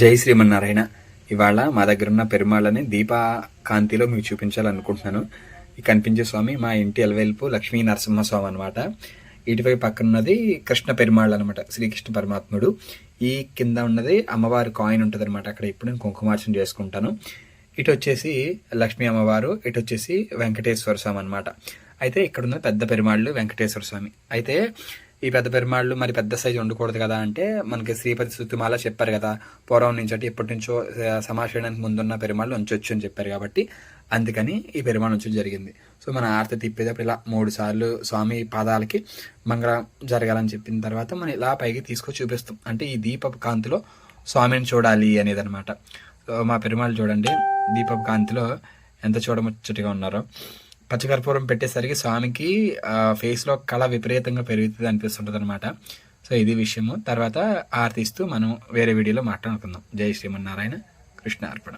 జై శ్రీమన్నారాయణ. ఇవాళ మా దగ్గర ఉన్న పెరుమాళ్ళని దీప కాంతిలో మీకు చూపించాలనుకుంటున్నాను. ఈ కనిపించే స్వామి మా ఇంటి ఎలవేల్పు లక్ష్మీ నరసింహస్వామి అనమాట ఇటువై పక్కన ఉన్నది కృష్ణ పెరుమాళ్ళు అనమాట శ్రీకృష్ణ పరమాత్ముడు. ఈ కింద ఉన్నది అమ్మవారి కాయిన్ ఉంటుంది అనమాట అక్కడ ఇప్పుడు నేను కుంకుమార్చన చేసుకుంటాను. ఇటు వచ్చేసి లక్ష్మీ అమ్మవారు ఇటు వచ్చేసి వెంకటేశ్వర స్వామి అనమాట అయితే ఇక్కడ ఉన్న పెద్ద పెరుమాళ్ళు వెంకటేశ్వర స్వామి. అయితే ఈ పెద్ద పెరుమాళ్ళు మరి పెద్ద సైజు ఉండకూడదు కదా అంటే మనకి శ్రీపతి సుత్తిమాల చెప్పారు కదా పూర్వం నుంచి అంటే ఇప్పటి నుంచో ఆ, ముందున్న పెరుమాళ్ళు ఉంచొచ్చు అని చెప్పారు కాబట్టి అందుకని ఈ పెరుమాళ్ ఉంచడం జరిగింది. సో మన ఆర్త తిప్పేటప్పుడు ఇలా మూడు సార్లు స్వామి పాదాలకి మంగళం జరగాలని చెప్పిన తర్వాత మనం ఇలా పైకి తీసుకొచ్చి చూపిస్తాం. అంటే ఈ దీపపు కాంతిలో స్వామిని చూడాలి అనేది అనమాట సో మా పెరుమాళ్ళు చూడండి దీపపు కాంతిలో ఎంత చూడముచ్చటిగా ఉన్నారో. పచ్చకర్పూరం పెట్టేసరికి స్వామికి ఆ, ఫేస్లో కళ విపరీతంగా పెరుగుతుంది అనిపిస్తుంటుంది అనమాట సో ఇది విషయము. తర్వాత ఆర్తిస్తూ మనం వేరే వీడియోలో మాట్లాడుకుందాం. జై శ్రీమన్నారాయణ. కృష్ణ అర్పణ.